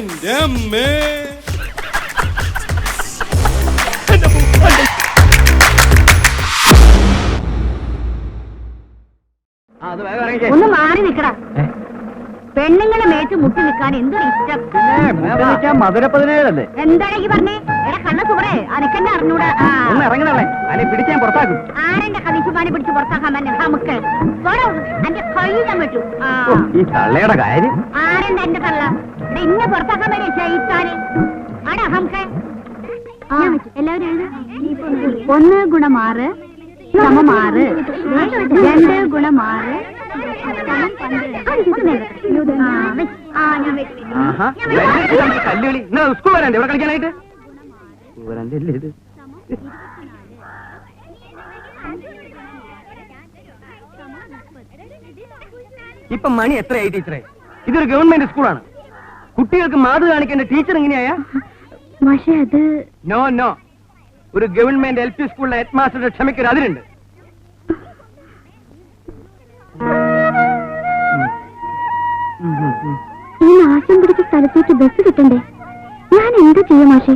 എന്റെ അമ്മേ ഒന്ന് മാറി നിക്കടാ. പെണ്ണുങ്ങളെ മേച്ച് മുട്ടി നിൽക്കാൻ എന്തൊരു ഇഷ്ടം? മധുര പതിനേഴല്ലേ? ഈ പറഞ്ഞേ? എടാ കണ്ണ സുമറേ അനക്കെന്നെ അറിഞ്ഞൂടാ. ഒന്ന് ഇറങ്ങണല്ലേ അല്ലെ പിടിക്കാൻ പുറത്താക്കും. ആരെന്റെ കവിശുമാനെ പിടിച്ച് പുറത്താക്കാൻ തന്നെ നമുക്ക് എന്റെ കൈ ഞാൻ ഈ തള്ളയുടെ കാര്യം? ആരെന്താ എന്റെ തള്ള? എടാ ഇന്നെ പുറത്താക്കാൻ വരെ ചെയ്താന് ആടാ നമുക്ക് എല്ലാവരും ഒന്ന് ഗുണമാറ് സമമാറ് രണ്ട് ഗുണമാറ് കല്ലുകളി സ്കൂൾ ഇവിടെ കളിക്കാനായിട്ട്? ഇത് ഇപ്പൊ മണി എത്രയായി ടീച്ചറെ? ഇതൊരു ഗവൺമെന്റ് സ്കൂളാണ്. കുട്ടികൾക്ക് മാതൃ കാണിക്കേണ്ട ടീച്ചർ എങ്ങനെയായ? പക്ഷേ അത് നോ നോ. ഒരു ഗവൺമെന്റ് എൽ പി സ്കൂളിലെ ഹെഡ് മാസ്റ്ററുടെ ക്ഷമയ്ക്കൊരു അതിരുണ്ട്. ഈ നാശം പിടിച്ച സ്ഥലത്തേക്ക് ബസ് കിട്ടണ്ടേ? ഞാൻ എന്താ ചെയ്യും മാഷേ?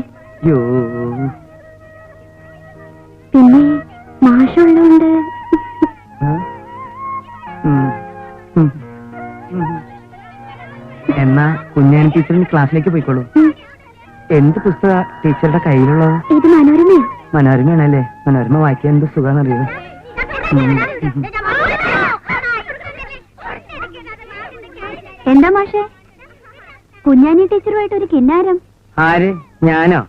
പിന്നെ മാഷുള്ളതുകൊണ്ട്. എന്നാ കുഞ്ഞാൻ ടീച്ചറിന് ക്ലാസ്സിലേക്ക് പോയിക്കോളൂ. എന്ത് പുസ്തക ടീച്ചറുടെ കയ്യിലുള്ളത്? ഇത് മനോരമയോ. മനോരമയാണല്ലേ? മനോരമ വായിക്കാൻ എന്ത് സുഖാന്നറിയോ? എന്താ മാഷേ? കുഞ്ഞാനി ടീച്ചറുമായിട്ട് ഒരു കിന്നാരം. ആര്? ഞാനോ?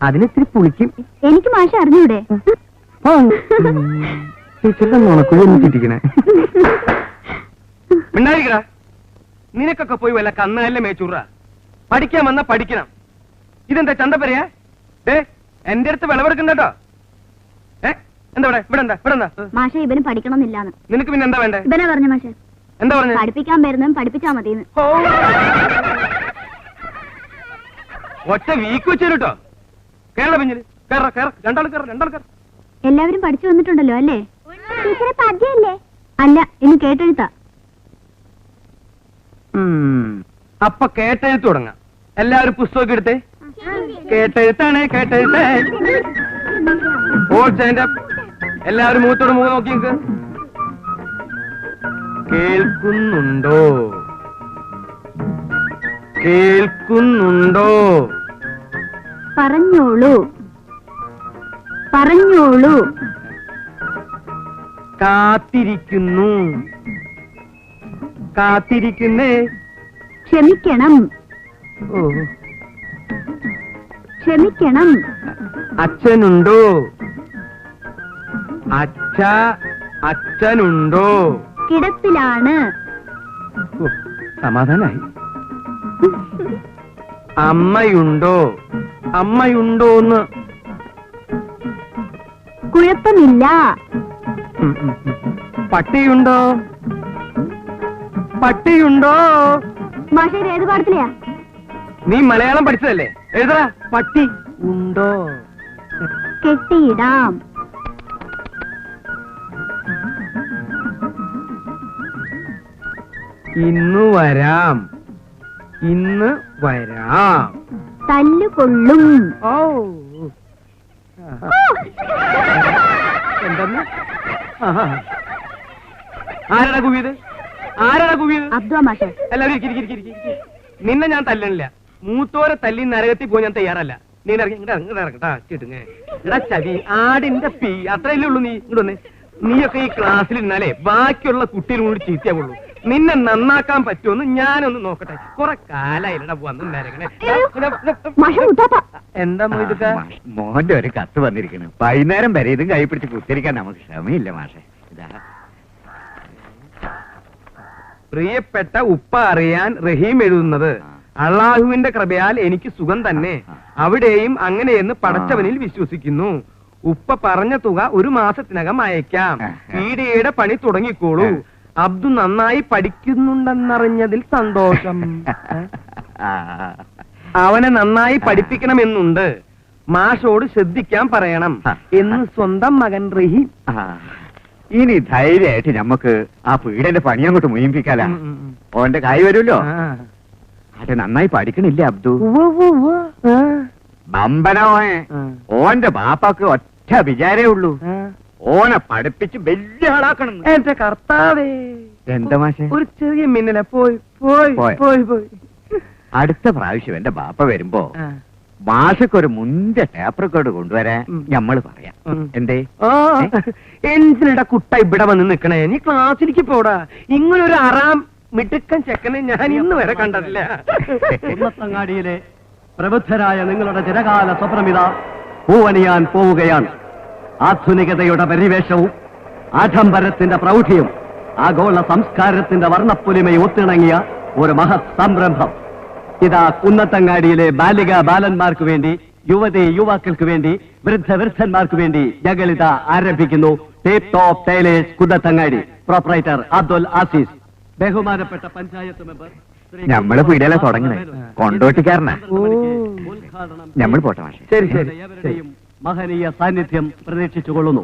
അതിന് ഇത്തിരി പുളിക്കും. എനിക്ക് മാഷ അറിഞ്ഞൂടെ. ടീച്ചറുടെ നുണക്കുഴി ഒന്ന് നിനക്കൊക്കെ പോയി വല്ല കന്നല്ലേ മേച്ചൂറ. പഠിക്കാൻ വന്നാ പഠിക്കണം. ഇതെന്താ ചന്തപ്പരയാ? ദേ എന്റെ അടുത്ത് വിളവെടുക്കണ്ടോ ഏ എന്താ ഇവിടെ? ഇവിടെ എന്താ ഇവിടെ എന്താ മാഷ ഇവന് പഠിക്കണമെന്നില്ലാന്ന്. നിനക്ക് പിന്നെന്താ വേണ്ടേ? ഇവനാ പറഞ്ഞു മാഷെ. എന്താ പറഞ്ഞു? പഠിപ്പിക്കാൻ വരുന്നതും പഠിപ്പിച്ചാ മതി ഒറ്റ വീക്ക് വെച്ചു കേട്ടോ കേരള പിഞ്ഞിൽ കേറ കേറ. രണ്ടാൾ കേറ രണ്ടാൾ കേറ. എല്ലാവരും പഠിച്ചു വന്നിട്ടുണ്ടല്ലോ അല്ലേ? ടീച്ചറെ പദ്യല്ലേ? അല്ല ഇനി കേട്ടെഴുത്താ. അപ്പൊ കേട്ടെഴുത്ത് തുടങ്ങാം. എല്ലാവരും പുസ്തകം എടുത്തേ? കേട്ടെഴുത്താണ് കേട്ടെഴുത്തേ. എല്ലാവരും മൂത്തോട് മൂന്ന് നോക്കി നിൽക്ക്. കേൾക്കുന്നുണ്ടോ? കേൾക്കുന്നുണ്ടോ? പറഞ്ഞോളൂ. പറഞ്ഞോളൂ. കാത്തിരിക്കുന്നു. കാത്തിരിക്കുന്നേ. ക്ഷമിക്കണം. ഓ. ക്ഷമിക്കണം. അച്ഛനുണ്ടോ? അച്ഛ അച്ഛനുണ്ടോ? കിടപ്പിലാണ്. സമാധാനായി. അമ്മയുണ്ടോ? അമ്മയുണ്ടോന്ന്. കുഴപ്പമില്ല. ഉം, ഉം, ഉം. പട്ടിയുണ്ടോ? പട്ടിയുണ്ടോ? മാഷേ ഏത് പാടത്തിലെയാ? നീ മലയാളം പഠിച്ചതല്ലേ? എഴുതറ പട്ടി ഉണ്ടോ? കെട്ടിയിടാം. ഇന്ന് വരാം. ഇന്ന് വരാം. തല്ലുകൊള്ളും. ഓ എന്തെന്ന്. ആരാടാ കുവിയത്? ആരാടാ കുവിയത്? മാഷേ എല്ലാവരും ഇരിക്ക്, ഇരിക്ക്, ഇരിക്ക്, ഇരിക്ക്. നിന്നെ ഞാൻ തല്ലണില്ല. മൂത്തോരെ തല്ലി നരകത്തിൽ പോയി ഞാൻ തയ്യാറല്ല. നീ ഇറങ്ങി ഇങ്ങോട്ട് ഇറങ്ങി ഇങ്ങോട്ട് ഇറങ്ങട്ടാ കിട്ടുങ്ങ എടാ ചവി ആടിന്റെ പി അത്രയല്ലേ ഉള്ളൂ നീ. ഇങ്ങോട്ട് വന്നേ. നീയൊക്കെ ഈ ക്ലാസ്സിൽ ഇന്നാലേ ബാക്കിയുള്ള കുട്ടികളും കൂടി ചീത്തയാവുള്ളൂ. നിന്നെ നന്നാക്കാൻ പറ്റുമെന്ന് ഞാനൊന്ന് നോക്കട്ടെ. കുറെ കാലായില്ലടാ വന്ന് നരകണേ. എന്താ മൊയ്തുക്ക മോന്റെ ഒരു കത്ത് വന്നിരിക്കുന്നു. വൈകുന്നേരം വരെ ഇതും കൈ പിടിച്ച് കുത്തിരിക്കാൻ നമുക്ക് ക്ഷമയില്ല മാഷെ. ഇതാ. പ്രിയപ്പെട്ട ഉപ്പ അറിയാൻ റഹീം എഴുതുന്നത് അള്ളാഹുവിന്റെ കൃപയാൽ എനിക്ക് സുഖം തന്നെ. അവിടെയും അങ്ങനെയെന്ന് പടച്ചവനിൽ വിശ്വസിക്കുന്നു. ഉപ്പ പറഞ്ഞ തുക ഒരു മാസത്തിനകം അയക്കാം. പീഡിയയുടെ പണി തുടങ്ങിക്കോളൂ. അബ്ദു നന്നായി പഠിക്കുന്നുണ്ടെന്നറിഞ്ഞതിൽ സന്തോഷം. അവനെ നന്നായി പഠിപ്പിക്കണമെന്നുണ്ട്. മാഷോട് ശ്രദ്ധിക്കാൻ പറയണം. എന്ന് സ്വന്തം മകൻ റഹീം. ഇനി ധൈര്യമായിട്ട് നമുക്ക് ആ പീഡന്റെ പണി അങ്ങോട്ട് മുയിപ്പിക്കാലാ. ഓന്റെ കായ് വരുമല്ലോ. അത് നന്നായി പഠിക്കണില്ലേ അബ്ദു? ബമ്പനോ ഓന്റെ ബാപ്പാക്ക് ഒറ്റ വിചാരേ ഉള്ളൂ. ഓനെ പഠിപ്പിച്ച് വലിയ ആളാക്കണം എന്റെ കർത്താവേ. എന്താ മാഷെ? ഒരു ചെറിയ മിന്നലെ. പോയി പോയി പോയോ? പോയി പോയി. അടുത്ത പ്രാവശ്യം എന്റെ ബാപ്പ വരുമ്പോ മാഷക്കൊരു മാഷക്ക് ഒരു മുന്തിയ ടേപ്പ് റെക്കോർഡ് കൊണ്ടുവരാൻ. ഞമ്മൾ പറയാം. എന്തേ? എന്തിനടാ കുട്ട ഇവിടെ വന്ന് നിക്കണേ? നീ ക്ലാസ്സിലേക്ക് പോടാ. ഇങ്ങനെ ഒരു അറാം മിടുക്കൻ ചെക്കനെ ഞാൻ ഇന്ന് വരെ കണ്ടിട്ടില്ല കുന്നത്തങ്ങാടിയിലെ പ്രബുദ്ധരായ നിങ്ങളുടെ ചിരകാല സ്വപ്നമിത പൂവണിയാൻ പോവുകയാണ്. ആധുനികതയുടെ പരിവേഷവും ആഡംബരത്തിന്റെ പ്രൗഢിയും ആഗോള സംസ്കാരത്തിന്റെ വർണപ്പൊലിമയും ഒത്തിണങ്ങിയ ഒരു മഹത് സംരംഭം. ഇതാ കുന്നത്തങ്ങാടിയിലെ ബാലിക ബാലന്മാർക്ക് വേണ്ടി യുവതി യുവാക്കൾക്ക് വേണ്ടി വൃദ്ധ വൃദ്ധന്മാർക്ക് വേണ്ടി ഞങ്ങളിത ആരംഭിക്കുന്നു. Tip top tailors Kunnathangadi. Proprietor Abdul Azeez ബഹുമാനപ്പെട്ട പഞ്ചായത്ത് മെമ്പർ ഞമ്മൾ പിടിയല്ലേ തുടങ്ങണേ കൊണ്ടോട്ടിക്കാരനാ. ഞമ്മൾ പോട്ടെ ശരി ശരി. മഹനീയ സാന്നിധ്യം പ്രതീക്ഷിച്ചുകൊള്ളുന്നു.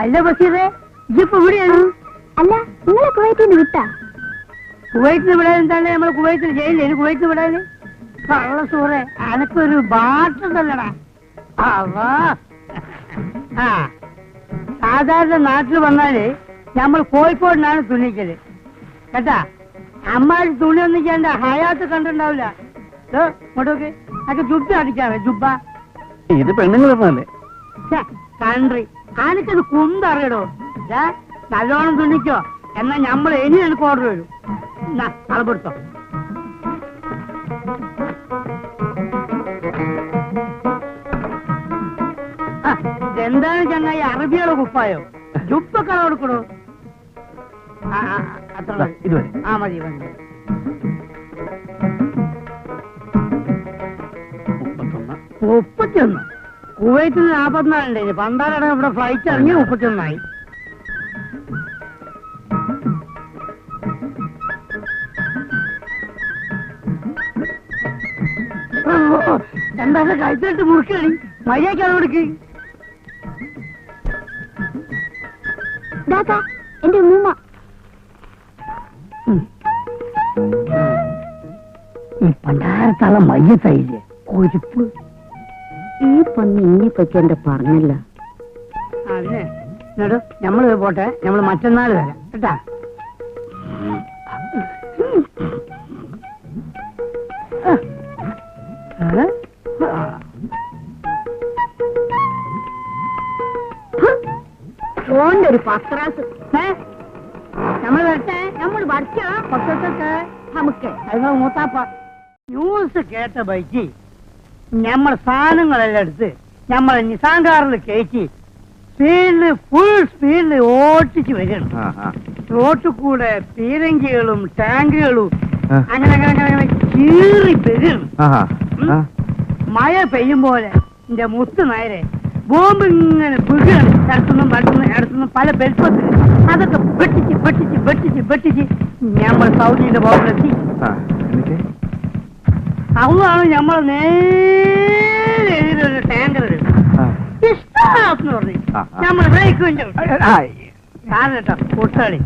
അല്ല ബഷീറേ ഇപ്പൊ ഇവിടെയാണ്? അല്ല നിങ്ങളെ കുവൈറ്റിൽ നിന്ന് വിട്ടാ. കുവൈറ്റിന് വിടാൻ എന്താണ് നമ്മൾ കുവൈറ്റിൽ ജയിലിൽ കുവൈറ്റിന് വിടാന് കള്ള സൂറേ അനക്കൊരു ബാട്ടുണ്ടല്ലടാ സാധാരണ നാട്ടിൽ വന്നാൽ നമ്മൾ കോഴിക്കോടിനാണ് തുണിക്കൽ കേട്ടാ? അമ്മാര് തുണി ഒന്നും ചെയ്യണ്ട ഹയാത്ത് കണ്ടിണ്ടാവില്ല ഇങ്ങോട്ടോക്ക് അതൊക്കെ ജുബ്ബ അടിക്കാവേ ജുബ്ബ. ഇത് പെണ്ണുങ്ങൾ പറഞ്ഞല്ലേ കൺട്രി ആനക്കത് കുന്തറിയടോ നല്ലോണം തുണിക്കോ എന്നാ നമ്മൾ ഇനി എനിക്ക് ഓർഡർ വരും. അളപ്പെടുത്തോ ചങ്ങായി അറബിയുടെ കുപ്പായോ? ജുപ്പൊക്കെ കൊടുക്കണോ. അത്ര മതി. ഇത് മതി. ആ മതി മതി. മുപ്പത്തിയൊന്ന് കുവൈറ്റിൽ നാപ്പത്തിനാലുണ്ട്. പണ്ടാലാണ് ഇവിടെ ഫ്ലൈറ്റ് ഇറങ്ങി മുപ്പത്തിയൊന്നായി എന്താ കഴിച്ചിട്ട് മുറുക്കണി മര്യാദക്കാണ് കൊടുക്ക് എന്റെ ഉമ്മ ഈ പണ്ടാരത്തള മയ്യത്തായില്ലേ കൊഴുപ്പ്. ഈ പൊന്ന് ഇന്നെ പറ്റി പറഞ്ഞല്ല. അതെ. എന്നിട്ട് നമ്മൾ പോട്ടെ. നമ്മൾ മറ്റന്നാൾ വരാം. കേട്ടാ? ഒരു പത്രാസ്. നമ്മൾ വരട്ടെ? നമ്മൾ വരയ്ക്കാം. പത്രത്തൊക്കെ നമുക്ക്. അത് മൂത്താപ്പ ന്യൂസ് കേട്ട ബൈക്ക് നമ്മൾ സാധനങ്ങളെല്ലാം എടുത്ത് നമ്മൾ നിസാൻ കാറിൽ കയറ്റി സ്പീഡിൽ ഫുൾ സ്പീഡിൽ ഓട്ടിച്ച് ആ. റോട്ടിൽ കൂടെ പീരങ്കികളും ടാങ്കുകളും അങ്ങനെ അങ്ങനെ അങ്ങനെ കീറി. ആ. മഴ പെയ്യും പോലെ എന്റെ മുത്ത് നേരെ ബോംബ് ഇങ്ങനെ പിഴുകയാണ് ഇടത്തുനിന്നും വലത്തുനിന്നും ഇടത്തുനിന്നും പല ബെൽപ്പത്തിൽ അതൊക്കെ വെട്ടിച്ച് വെട്ടിച്ച് വെട്ടിച്ച് വെട്ടിച്ച് ഞമ്മൾ സൗദിയുടെ ബോംബിലെത്തി? അതാണ് ഞമ്മൾ നേരെ എതിരൊരു ടാങ്കർ. ഇഷ്ടം പറഞ്ഞു. ബ്രേക്ക് കാരണം കേട്ടോ കൊട്ടാളി.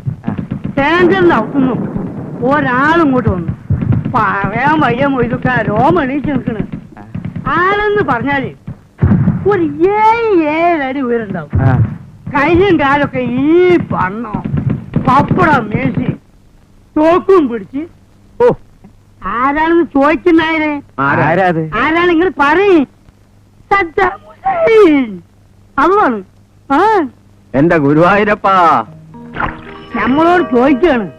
ടാങ്കറിന്റെ ഒരാളും ഇങ്ങോട്ട് വന്നു. പറയാൻ വയ്യ മൊയ്തുക്ക രോമ എണീച്ച് നിൽക്കണ്. ആളെന്ന് പറഞ്ഞാൽ ഒരു ഏഴ് ഏഴടി ഉയരുണ്ടാവും. കയ്യും കാലൊക്കെ ഈ പണ്ണോ പപ്പട മേശി തോക്കും പിടിച്ച്. ഓ. ആരാണെന്ന് ചോദിക്കുന്നായരെ ആരാ? അത്? ആരാണ് നിങ്ങൾ പറയും? അതാണ് ആ. എന്റെ ഗുരുവായൂരപ്പാ. നമ്മളോട് ചോദിക്കാണ്.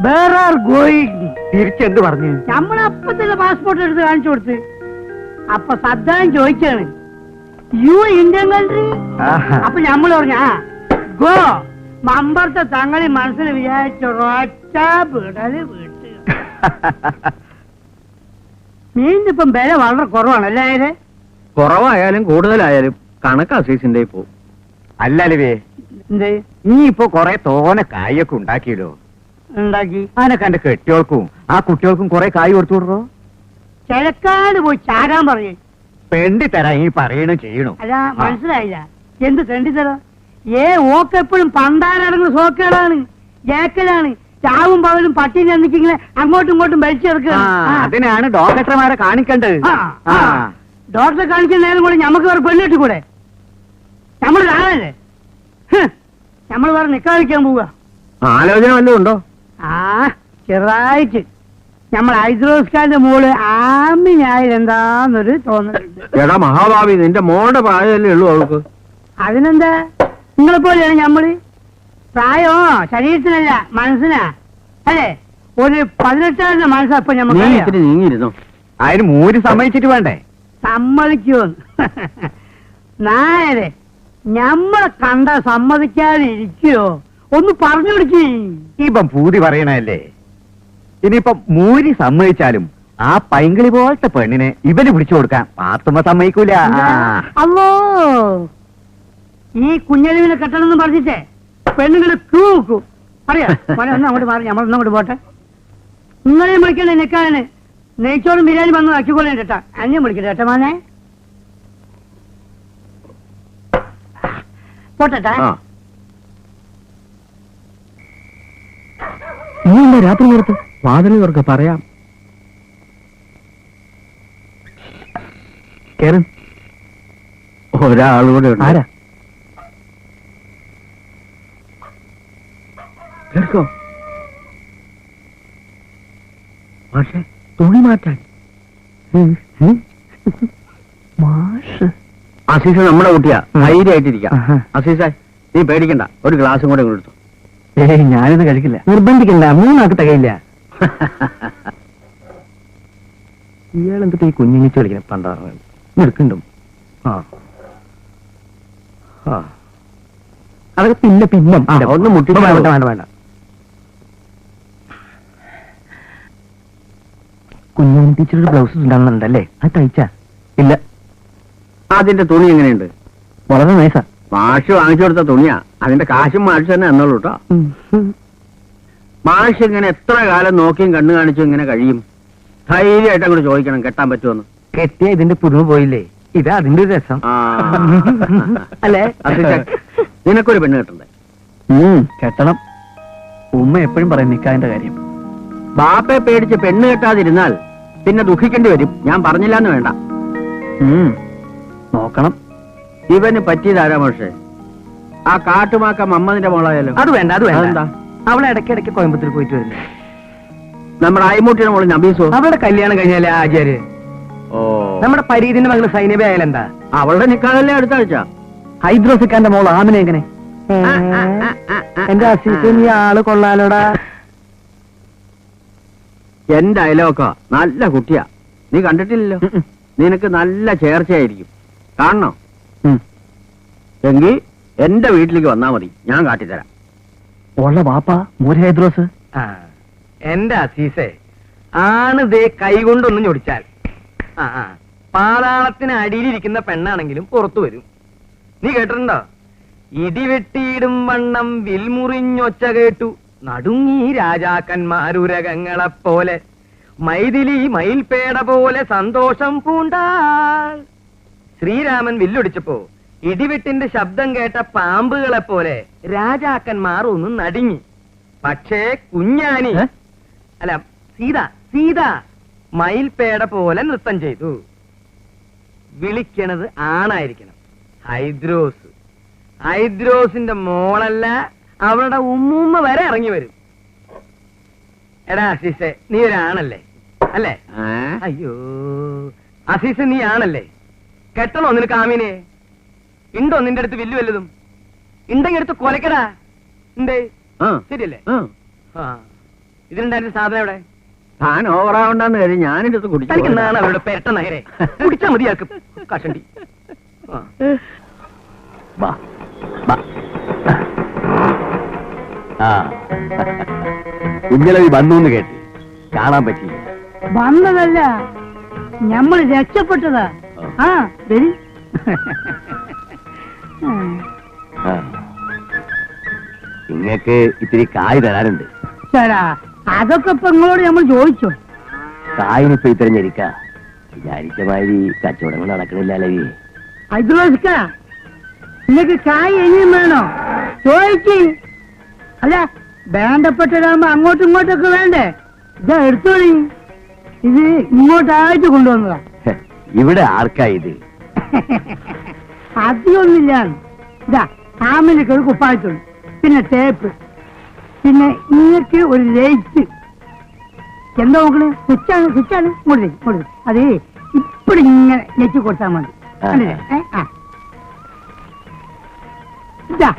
വേറെ ഗോയിങ് തിരിച്ചെന്ത് പറഞ്ഞു? നമ്മളപ്പ തന്നെ പാസ്പോർട്ട് എടുത്ത് കാണിച്ചു കൊടുത്ത്. അപ്പൊ സദ്ദാൻ ചോദിക്കാണ്. യു ഇന്ത്യൻ കൺട്രി ആഹാ. അപ്പൊ നമ്മൾ പറഞ്ഞു ആ ഗോ മമ്പറത്തെ തങ്ങളി മനസ്സിൽ വിചാരിച്ച ഒറ്റ വിടൽ വിട്ട്. മീനിപ്പം വില വളരെ കുറവാണല്ലേ കുറവായാലും കൂടുതലായാലും കണക്ക് അസീസിന്റെ പോ അല്ലല്ലേ എന്ത്? നീ ഇപ്പൊ കൊറേ തോനെ കായൊക്കെ ഉണ്ടാക്കിയല്ലോ ഉണ്ടാക്കി? അതിനൊക്കെ എന്റെ കെട്ടികൾക്കും ആ കുട്ടികൾക്കും കൊറേ കായ് കൊടുത്തു വിടറോ? ചെലക്കാട് പോയി ചാകാൻ പറയും. പെണ്ടി തരാ ഈ പറയണ ചെയ്യണു. അതാ മനസ്സിലായില്ല. എന്ത് തെണ്ടിത്തരോ ഏ ഓക്കെപ്പോഴും പണ്ടാരടങ്ങുന്ന സോക്കേടാണ്. ജാക്കലാണ്. ചാവും പകലും പട്ടിനെ ചെന്നിക്കിങ്ങനെ അങ്ങോട്ടും ഇങ്ങോട്ടും വലിച്ചെടുക്കുക അതിനാണ് ഡോക്ടർമാരെ കാണിക്കേണ്ടത്. ഡോക്ടറെ കാണിക്കുന്ന നേരം കൂടെ ഞമ്മക്ക് വേറെ പെണ്ണിട്ട് കൂടെ നമ്മൾ ആളല്ലേ നമ്മൾ വേറെ നിക്കാതിരിക്കാൻ പോവുക. ആലോചന വല്ലതും ഉണ്ടോ? ആ ചെറുതായിട്ട്. നമ്മൾ ഹൈദ്രോസ്കാന്റെ മോൾ ആമിനായാലും എന്താന്നൊരു തോന്നലുണ്ട്. എടാ മഹാഭാവി നിന്റെ മോളുടെ പ്രായമല്ലേ ഉള്ളൂ അവൾക്ക്. അതിനെന്താ? നിങ്ങളെ പോലെയാണ് ഞമ്മൾ? പ്രായോ ശരീരത്തിനല്ല മനസ്സിനാ? അല്ലേ? ഒരു പതിനെട്ടാറിന്റെ മനസ്സാ ഇപ്പൊ നീ ഞമ്മക്ക് ഇത്തിരി നീങ്ങിയിരുന്നു? അതിന് മൂര് സമ്മതിച്ചിട്ട് വേണ്ടേ? സമ്മതിക്കോ നായരെ ഞമ്മളെ കണ്ട സമ്മതിക്കാതെ ഇരിക്കോ ഒന്ന് പറഞ്ഞു കൊടുക്കേ ഇപ്പം പൂതി പറയണല്ലേ ഇനിയിപ്പം മൂരി സമ്മതിച്ചാലും ആ പൈങ്കിളി പോലത്തെ പെണ്ണിനെ ഇവന് പിടിച്ചു കൊടുക്കാൻ പാത്തുമ്മ സമ്മതിക്കൂല. അല്ലോ. ഈ കുഞ്ഞലിവിനെ കെട്ടണമെന്ന് പറഞ്ഞിട്ടേ പെണ്ണുങ്ങളെ ക്യൂ നോക്കൂ അറിയാം? മോനെ ഒന്ന് അങ്ങോട്ട് മാറി നമ്മൾ അങ്ങോട്ട് പോട്ടെ. നിങ്ങളെയും വിളിക്കണേ നിൽക്കാണ് നെയ്ച്ചോറും ബിരിയാണി വന്ന് ആക്കിക്കൊള്ളേ ചേട്ടാ അന്യം വിളിക്കട്ടെ കേട്ടോ മോനെ. പോട്ടെ ആ. രാത്രി നേരത്ത് വാതിൽ തുറക്ക പറയാം. കേറ്. ഒരാളുകൂടെ. ആരാ? കേൾക്കോ? പക്ഷെ തുണി മാറ്റാൻ. മാഷ്. അസീസ നമ്മുടെ കുട്ടിയാ. ധൈര്യമായിട്ടിരിക്കാം. അസീസ നീ പേടിക്കണ്ട. ഒരു ഗ്ലാസും കൂടെ കൊടുത്തു ഏയ് ഞാനൊന്നും കഴിക്കില്ല. നിർബന്ധിക്കണ്ട. മൂന്നാക്ക് തികയില്ല. ഇയാൾ എന്തിട്ട് ഈ കുഞ്ഞിനെ കളിക്കണം പണ്ടാറ് എടുക്കണ്ടും? ആ. ആ. അതൊക്കെ പിന്നെ പിന്നെ. ഒന്ന് മുട്ടി വേണ്ട വേണ്ട വേണ്ട. കുഞ്ഞുണ്ണി ടീച്ചറുടെ ബ്ലൗസ് ഉണ്ടാകുന്നുണ്ടല്ലേ അത് തയ്ച്ച? ഇല്ല. അതിന്റെ തുണി എങ്ങനെയുണ്ട്? വളരെ നൈസാ മാഷ് വാങ്ങിച്ചു കൊടുത്ത തുണിയാ. അതിന്റെ കാശും മാഷ് തന്നെ എന്നോളൂ കേട്ടോ മാഷ് ഇങ്ങനെ എത്ര കാലം നോക്കിയും കണ്ണു കാണിച്ചും ഇങ്ങനെ കഴിയും? ധൈര്യമായിട്ട് അങ്ങോട്ട് ചോദിക്കണം കെട്ടാൻ പറ്റുമെന്ന്. കെട്ടിയ ഇതിന്റെ പുതുമ പോയില്ലേ? ഇത് അതിന്റെ ഒരു രസം. ആ. അല്ലേ? നിനക്കൊരു പെണ്ണ് കെട്ടണ്ടേ? കെട്ടണം. ഉമ്മ എപ്പോഴും പറയും നിക്കാതിന്റെ കാര്യം. ബാപ്പയെ പേടിച്ച് പെണ്ണ് കെട്ടാതിരുന്നാൽ പിന്നെ ദുഃഖിക്കേണ്ടി വരും. ഞാൻ പറഞ്ഞില്ലാന്ന് വേണ്ട. നോക്കണം. ഇവന് പറ്റിയതാരാ മാഷേ? ആ കാട്ടുമാക്ക മമ്മതിന്റെ മോളായാലോ. അത് വേണ്ട അത് വേണ്ട. അതെന്താ? അവളെ ഇടയ്ക്കിടയ്ക്ക് കോയമ്പത്തൂർ പോയിട്ട് വരുന്നു. നമ്മുടെ അയ്മൂട്ടിയുടെ മോൾ നബീസോ? അവളുടെ കല്യാണം കഴിഞ്ഞാലേ ആചാര്യ ഓ. നമ്മുടെ പരീതിന്റെ മകൾ സൈനബ ആയാലെന്താ അവളുടെ നിക്കാതല്ലേ അടുത്ത ആഴ്ച? ഹൈദ്രോസിക്കാന്റെ മോൾ ആമിന എങ്ങനെ? എന്റെ അസീസ് നീ ആൾ കൊള്ളാലോടാ. എന്റെ അയലോക്ക നല്ല കുട്ടിയാ. നീ കണ്ടിട്ടില്ലല്ലോ? നിനക്ക് നല്ല ചേർച്ചയായിരിക്കും. കാണണോ? എങ്കിൽ എന്റെ വീട്ടിലേക്ക് വന്നാ മതി. ഞാൻ കാട്ടിത്തരാം. ഉള്ള ഹൈദ്രോസ്? എന്റെ അസീസേ ആണ് ദേ കൈകൊണ്ടൊന്നും ഞൊടിച്ചാൽ. ആ ആ പാതാളത്തിന് അടിയിലിരിക്കുന്ന പെണ്ണാണെങ്കിലും പുറത്തു വരും. നീ കേട്ടിട്ടുണ്ടോ? ഇടിവെട്ടിയിടും വണ്ണം വിൽമുറിഞ്ഞൊച്ച കേട്ടു. നടുങ്ങി രാജാക്കന്മാരുരകങ്ങളെപ്പോലെ. മൈഥിലി മയിൽപേട പോലെ സന്തോഷം പൂണ്ടാൾ ശ്രീരാമൻ വില്ലൊടിച്ചപ്പോ ഇടിവെട്ടിന്റെ ശബ്ദം കേട്ട പാമ്പുകളെ പോലെ രാജാക്കന്മാർ ഒന്ന് നടുങ്ങി. പക്ഷേ കുഞ്ഞാനി അല്ല സീത സീത മയിൽപേട പോലെ നൃത്തം ചെയ്തു. വിളിക്കണത് ആണായിരിക്കണം. ഹൈദ്രോസ്. ഹൈദ്രോസിന്റെ മോളല്ല അവളുടെ ഉമ്മൂമ്മ വരെ ഇറങ്ങി വരും. എടാ അസീസെ നീ ഒരാണല്ലേ അല്ലേ? അയ്യോ. അസീസ് നീ ആണല്ലേ? കെട്ടണോ നിനക്ക് ആമീനെ? ഉണ്ടോ നിന്റെ അടുത്ത് വില്ലു വല്ലതും? ഉണ്ടെങ്കിൽ എടുത്ത് കൊലക്കടാ. എന്തേ ആ, ശരിയല്ലേ? ആ. ആ. ഇതിനുണ്ടായിരുന്ന സാധനം എവിടെ? താൻ ഓവറാവണ്ടെന്ന് കരുതി ഞാനിത് കുടിച്ചു തനിക്കെന്നാണ് അവരുടെ പെരട്ട നഗരെ കുടിച്ചാ മതിയാക്ക് കഷണ്ടി. കുഞ്ഞളവി വന്നു എന്ന് കേട്ടി. കാണാൻ പറ്റില്ല വന്നതല്ല. ഞമ്മൾ രക്ഷപ്പെട്ടതാ. ആ. ശരി ആ. ഇങ്ങക്ക് ഇത്തിരി കായ് തരാനുണ്ട്. അതൊക്കെ ഇപ്പൊ നിങ്ങളോട് നമ്മൾ ചോദിച്ചോ? കായിനിപ്പോ ഇത്തിരി ഞെരിക്ക. വിചാരിച്ച മാതിരി കച്ചവടങ്ങൾ നടക്കണില്ല അലവി നിനക്ക് കായ് ഇനിയും വേണോ? ചോദിക്ക്. അല്ല വേണ്ടപ്പെട്ടതാകുമ്പോ അങ്ങോട്ടും ഇങ്ങോട്ടൊക്കെ വേണ്ടേ? ഇതാ എടുത്തോളി ഇത് ഇങ്ങോട്ടായിട്ട് കൊണ്ടുവന്നതാ. ഇവിടെ ആർക്കാ ഇത്? അധികമൊന്നുമില്ല ഇതാ ആമിനൊക്കെ ഒരു കുപ്പായത്തുണ്ട്. പിന്നെ ടേപ്പ് പിന്നെ നിങ്ങൾക്ക് ഒരു ലൈറ്റ്. എന്താ നോക്കണേ സ്വിച്ചാണ് സ്വിച്ചാണ്. ഇങ്ങോട്ട് ഇങ്ങോട്ട്. അത് ഇപ്പഴും ഇങ്ങനെ ഞെക്കി കൊടുത്താൽ മതി. ഇതാ.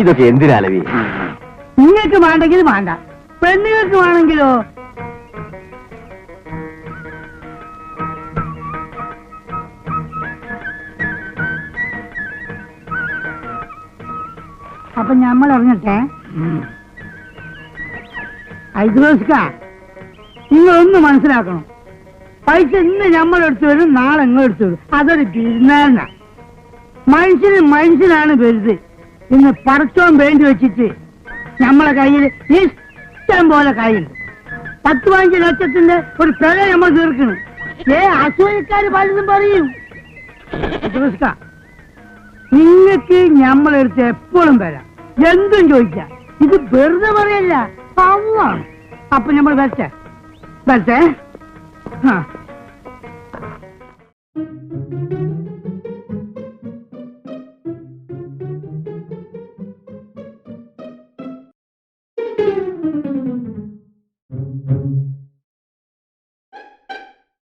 ഇതൊക്കെ എന്തിനാലവി നിങ്ങൾക്ക് വേണ്ടെങ്കിൽ വേണ്ട. പെണ്ണുങ്ങൾക്ക് വേണമെങ്കിലോ? അപ്പൊ നമ്മൾ അറിഞ്ഞട്ടെ? നിങ്ങൾ ഒന്ന് മനസ്സിലാക്കണം. പൈസ ഇന്ന് നമ്മളെടുത്ത് വരും നാളെ ഇങ്ങെടുത്ത് വരും. അതൊരു തിരുനാളിന മനുഷ്യന് മനുഷ്യനാണ് വലുത്. ഇന്ന് പടച്ചോൻ വേണ്ടി വെച്ചിട്ട് നമ്മളെ കയ്യിൽ ഇഷ്ടം പോലെ കയ്യുണ്ട് പത്ത് പതിനഞ്ച് ലക്ഷത്തിന്റെ ഒരു പിഴ നമ്മൾ തീർക്കണം. ഏ അസൂയക്കാര് പലതും പറയും. നിങ്ങൾക്ക് ഞമ്മളെടുത്ത് എപ്പോഴും വരാം. എന്തും ചോദിക്കാം. ഇത് വെറുതെ പറയല്ല പാവമാണ് അപ്പൊ നമ്മൾ വരട്ടെ. വരട്ടെ. ആ.